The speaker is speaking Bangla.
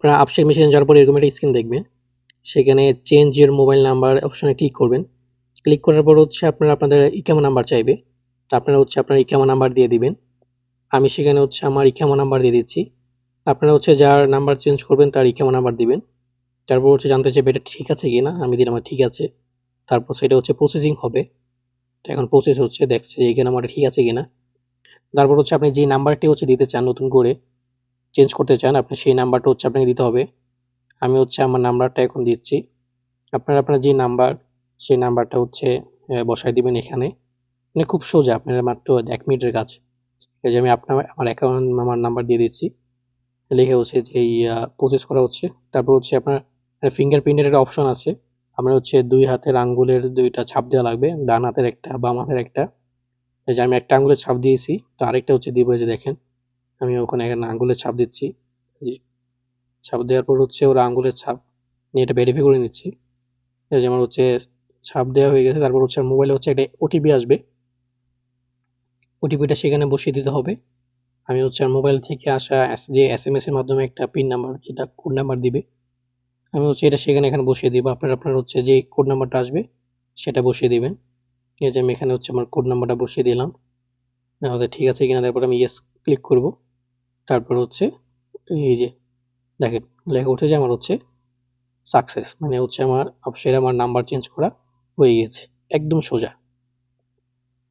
আপনারা আপসের মেশিনে যাওয়ার পরে এরকম একটা স্ক্রিন দেখবেন। সেখানে চেঞ্জ ইউর মোবাইল নাম্বার অপশনে ক্লিক করবেন। ক্লিক করার পর হচ্ছে আপনারা আপনাদের ইকামা নাম্বার চাইবে। তো আপনারা হচ্ছে আপনার ইকামা নাম্বার দিয়ে দিবেন। আমি সেখানে হচ্ছে আমার ইকামা নাম্বার দিয়ে দিচ্ছি। আপনারা হচ্ছে যার নাম্বার চেঞ্জ করবেন তার ইকামা নাম্বার দিবেন। তারপর হচ্ছে জানতে চাইবে এটা ঠিক আছে কি না আমি দিলাম আমার ঠিক আছে। তারপর সেটা হচ্ছে প্রসেসিং হবে। তো এখন প্রসেস হচ্ছে, দেখছে এই নাম্বারটা ঠিক আছে কিনা। তারপর হচ্ছে আপনি যে নাম্বারটি হচ্ছে দিতে চান নতুন করে চেঞ্জ করতে চান, আপনি সেই নাম্বারটা হচ্ছে আপনাকে দিতে হবে। আমি হচ্ছে আমার নাম্বারটা এখন দিচ্ছি। আপনারা আপনার যে নাম্বার সেই নাম্বারটা হচ্ছে বসায় দিবেন এখানে। মানে খুব সোজা, আপনার মাত্র এক মিনিটের কাজ। এই যে আমি আপনার, আমার অ্যাকাউন্ট আমার নাম্বার দিয়ে দিচ্ছি। লিখে হচ্ছে যে প্রসেস করা হচ্ছে। তারপর হচ্ছে আপনার ফিঙ্গারপ্রিন্টের একটা অপশন আছে। আমরা হচ্ছে দুই হাতের আঙ্গুলের দুইটা ছাপ দেওয়া লাগবে, ডান হাতের একটা, বাম হাতের একটা। এই যে আমি একটা আঙ্গুলের ছাপ দিয়েছি, তো আরেকটা হচ্ছে দিব যে দেখেন। আমি ওখানে এখানে আঙ্গুলের ছাপ দিচ্ছি। জি। ছাপ দেওয়ার পর হচ্ছে ওরা আঙ্গুলের ছাপ নিয়ে এটা ভেরিফাই করে নিচ্ছি। এই যে আমার হচ্ছে ছাপ দেওয়া হয়ে গেছে, তারপর হচ্ছে মোবাইলে হচ্ছে একটা ওটিপি আসবে। ওটিপিটা সেখানে বসিয়ে দিতে হবে। আমি হচ্ছে মোবাইল থেকে আসা যে এস এম এস এর মাধ্যমে একটা পিন নাম্বার যেটা কোড নাম্বার দিবে, আমি হচ্ছে এটা সেখানে এখানে বসিয়ে দিব। আপনার আপনার হচ্ছে যে কোড নাম্বারটা আসবে, সেটা বসিয়ে দিবেন। এই যে আমি এখানে হচ্ছে আমার কোড নাম্বারটা বসিয়ে দিলাম। আমাদের ঠিক আছে কিনা, তারপর আমি ইয়েস ক্লিক করব। তারপর হচ্ছে এই যে, দেখেন, লেখা উঠে যে আমার হচ্ছে সাকসেস মানে হচ্ছে আমার সেরা আমার নাম্বার চেঞ্জ করা হয়ে গেছে, একদম সোজা।